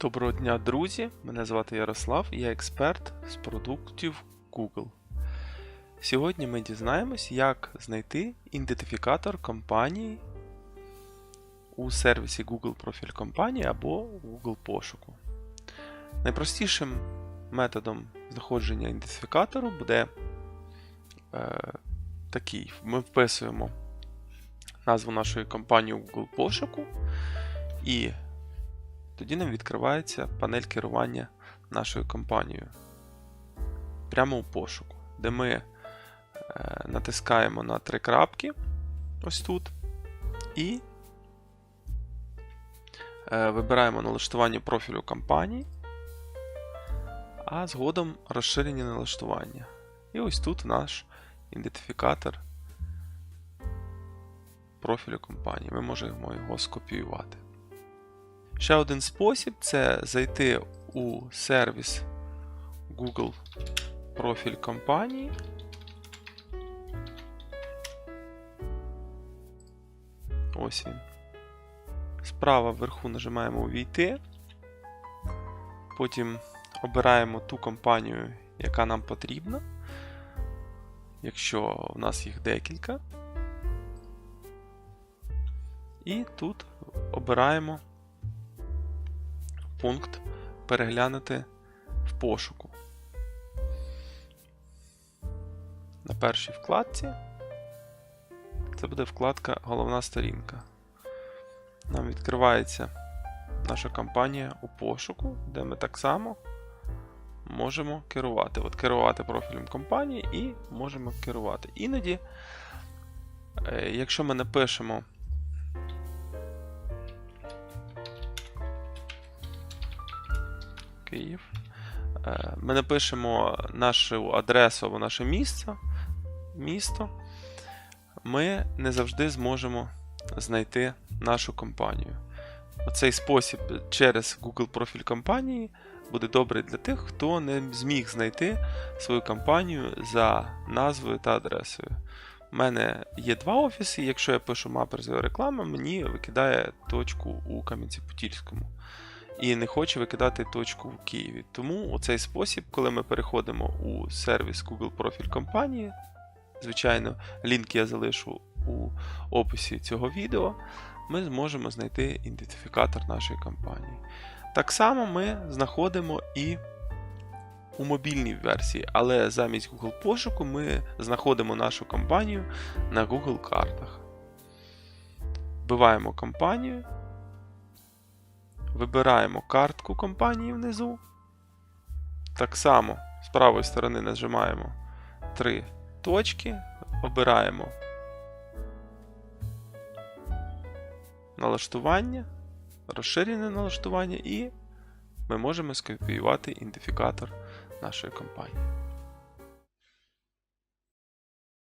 Доброго дня, друзі! Мене звати Ярослав, я експерт з продуктів Google. Сьогодні ми дізнаємось, як знайти ідентифікатор компанії у сервісі Google профіль компанії або Google пошуку. Найпростішим методом знаходження ідентифікатору буде е, такий: ми вписуємо назву нашої компанії у Google пошуку і тоді нам відкривається панель керування нашою компанією прямо у пошуку, де ми е, натискаємо на три крапки ось тут і е, вибираємо налаштування профілю компанії, а згодом розширені налаштування. І ось тут наш ідентифікатор профілю компанії. Ми можемо його скопіювати. Ще один спосіб це зайти у сервіс Google профіль компанії. Ось він. Справа вверху нажимаємо Увійти. Потім обираємо ту компанію, яка нам потрібна. Якщо в нас їх декілька. І тут обираємо пункт переглянути в пошуку. На першій вкладці це буде вкладка Головна сторінка. Нам відкривається наша компанія у пошуку, де ми так само можемо керувати. От керувати профілем компанії і можемо керувати. Іноді, е, якщо ми напишемо Київ. Е, Ми напишемо нашу адресу або наше місце, місто. Ми не завжди зможемо знайти нашу компанію. Оцей спосіб через Google профіль компанії буде добрий для тих, хто не зміг знайти свою компанію за назвою та адресою. У мене є два офіси, якщо я пишу мапер з реклама, мені викидає точку у Кам'янці-Подільському і не хоче викидати точку в Києві. Тому у цей спосіб, коли ми переходимо у сервіс Google профіль компанії, звичайно, лінк я залишу у описі цього відео, ми зможемо знайти ідентифікатор нашої компанії. Так само ми знаходимо і у мобільній версії, але замість Google пошуку ми знаходимо нашу компанію на Google картах. Вбиваємо компанію. Вибираємо картку компанії внизу. Так само з правої сторони нажимаємо три точки, обираємо налаштування, розширене налаштування, і ми можемо скопіювати ідентифікатор нашої компанії.